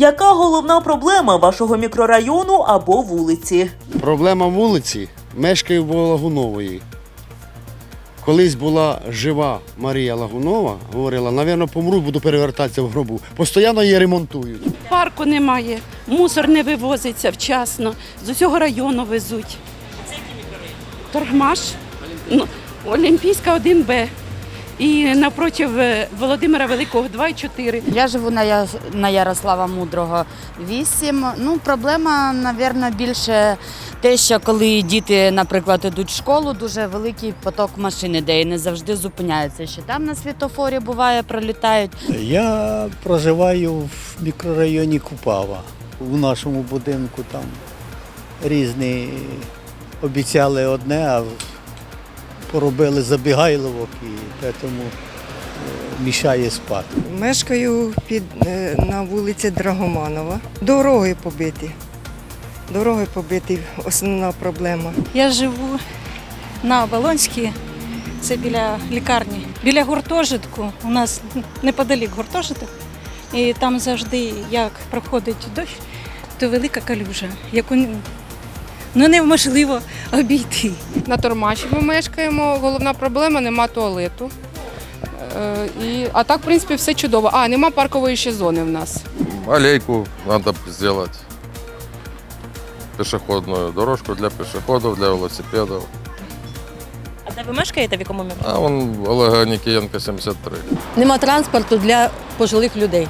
Яка головна проблема вашого мікрорайону або вулиці? Проблема вулиці мешкаю в Лагунової. Колись була жива Марія Лагунова, говорила, навірно, помру, буду перевертатися в гробу. Постійно її ремонтують. Парку немає, мусор не вивозиться вчасно, з усього району везуть. Торгмаш, ну, Олімпійська 1Б. І напротив е, Володимира Великого 2 і 4. Я живу на, Я- на Ярослава Мудрого 8. Ну, проблема, мабуть, більше те, що коли діти, наприклад, йдуть в школу, дуже великий поток машин іде і не завжди зупиняються. Ще там на світофорі буває, пролітають. Я проживаю в мікрорайоні Купава. У нашому будинку там різні обіцяли одне, а поробили забігайловок і тому е, мішає спати. Мешкаю під, е, на вулиці Драгоманова. Дороги побиті. Дороги побиті основна проблема. Я живу на Оболонській, це біля лікарні. Біля гуртожитку. У нас неподалік гуртожиток. І там завжди, як проходить дощ, то велика калюжа, яку ну, неможливо обійти. На Тормаші ми мешкаємо. Головна проблема нема туалету. Е, і, а так, в принципі, все чудово. А, нема паркової ще зони в нас. аллейку надо сделать пешеходную дорожку для пешеходов, для велосипедов. А де ви мешкаєте в якому мікрорайоні? А вон Олега Нікієнка 73. Нема транспорту для пожилих людей.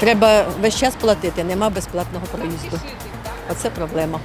Треба весь час платити, нема безплатного проїзду. Оце проблема.